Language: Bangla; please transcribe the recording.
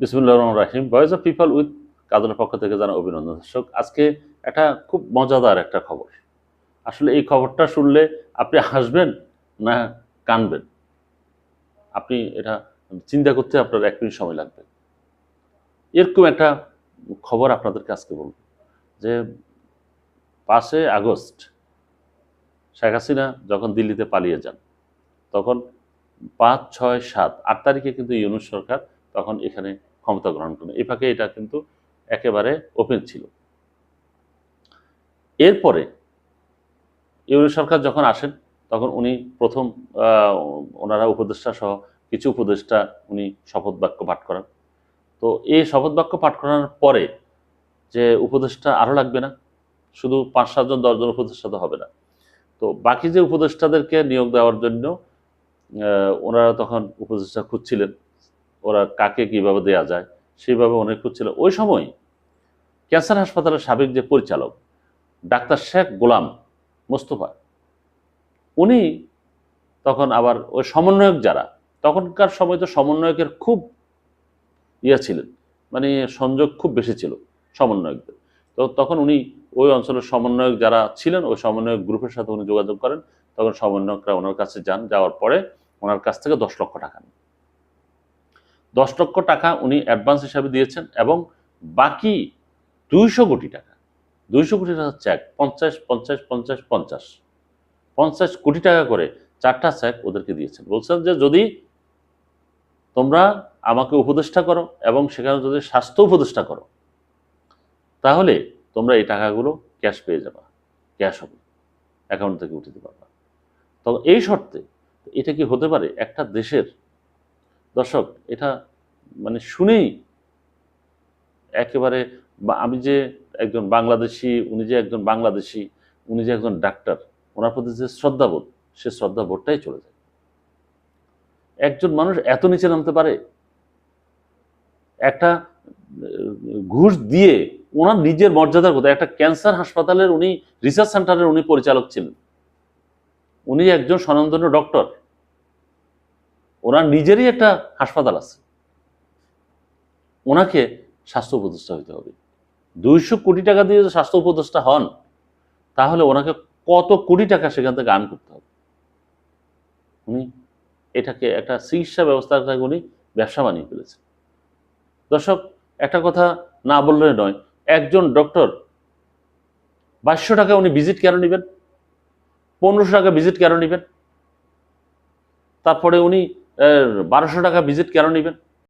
বিসমুল্লাহ রহমান রাহিম। ভয়েস অফ পিপল উইথ কাদনের পক্ষ থেকে জানা অভিনন্দন। দর্শক, আজকে একটা খুব মজাদার একটা খবর। আসলে এই খবরটা শুনলে আপনি হাসবেন না কানবেন? আপনি এটা চিন্তা করতে আপনার এক মিনিট সময় লাগবে। এরকম একটা খবর আপনাদেরকে আজকে বলব যে পাঁচে আগস্ট শেখ হাসিনা যখন দিল্লিতে পালিয়ে যান, তখন পাঁচ, ছয়, সাত, আট তারিখে কিন্তু ইউনুস সরকার তখন এখানে ক্ষমতা গ্রহণ করেন এই ফাঁকে এটা কিন্তু একেবারে ওপেন ছিল। এরপরে ইউনুস সরকার যখন আসেন, তখন উনি প্রথম ওনারা উপদেষ্টা সহ কিছু উপদেষ্টা উনি শপথ বাক্য পাঠ করান। তো এই শপথ বাক্য পাঠ করানোর পরে যে উপদেষ্টা আরও লাগবে না, শুধু পাঁচ সাতজন দশজন উপদেষ্টা তো হবে না। তো বাকি যে উপদেষ্টাদেরকে নিয়োগ দেওয়ার জন্য ওনারা তখন উপদেষ্টা খুঁজছিলেন। ওরা কাকে কীভাবে দেয়া যায়, সেইভাবে অনেক খুঁজছিল ওই সময় ক্যান্সার হাসপাতালের সাবেক যে পরিচালক, ডাক্তার শেখ গোলাম মোস্তফা, উনি তখন আবার ওই সমন্বয়ক যারা, তখনকার সময় তো সমন্বয়কের খুব ইয়ে ছিলেন মানে সংযোগ খুব বেশি ছিল সমন্বয়কদের। তো তখন উনি ওই অঞ্চলের সমন্বয়ক যারা ছিলেন, ওই সমন্বয়ক গ্রুপের সাথে উনি যোগাযোগ করেন, তখন সমন্বয়করা ওনার কাছে যান, যাওয়ার পরে ওনার কাছ থেকে দশ লক্ষ টাকা নেন। দশ লক্ষ টাকা উনি অ্যাডভান্স হিসাবে দিয়েছেন এবং বাকি দুইশো কোটি টাকা, দুইশো কোটি টাকা চেক পঞ্চাশ পঞ্চাশ পঞ্চাশ পঞ্চাশ পঞ্চাশ কোটি টাকা করে চারটা চেক ওদেরকে দিয়েছেন। বলছেন যে যদি তোমরা আমাকে উপদেষ্টা করো এবং সেখানে যদি স্বাস্থ্য উপদেষ্টা করো, তাহলে তোমরা এই টাকাগুলো ক্যাশ পেয়ে যাবা ক্যাশ হবে অ্যাকাউন্ট থেকে উঠে দিতে পারবা। তো এই শর্তে এটা কি হতে পারে? একটা দেশের দর্শক, এটা মানে শুনেই একেবারে আমি যে একজন বাংলাদেশি, উনি যে একজন বাংলাদেশি, উনি যে একজন ডাক্তার, ওনার প্রতি যে শ্রদ্ধাবোধ, সে শ্রদ্ধাবোধটাই চলে যায়। একজন মানুষ এত নিচে নামতে পারে, একটা ঘুষ দিয়ে ওনার নিজের মর্যাদার কথা, একটা ক্যান্সার হাসপাতালের উনি রিসার্চ সেন্টারের উনি পরিচালক ছিলেন। উনি একজন স্বনামধন্য ডক্টর। ওনার নিজেরই একটা হাসপাতাল আছে। ওনাকে স্বাস্থ্য উপদেষ্টা হইতে হবে। দুইশো কোটি টাকা দিয়ে যদি স্বাস্থ্য উপদেষ্টা হন, তাহলে ওনাকে কত কোটি টাকা সেখান থেকে আর্ন করতে হবে? উনি এটাকে একটা চিকিৎসা ব্যবস্থাটাকে উনি ব্যবসা বানিয়ে ফেলেছেন। দর্শক, একটা কথা না বললে নয়, একজন ডক্টর বাইশশো টাকা উনি ভিজিট কেন নেবেন? পনেরোশো টাকা ভিজিট কেন নেবেন? তারপরে উনি বারোশো টাকা ভিজিট কেন নেবেন?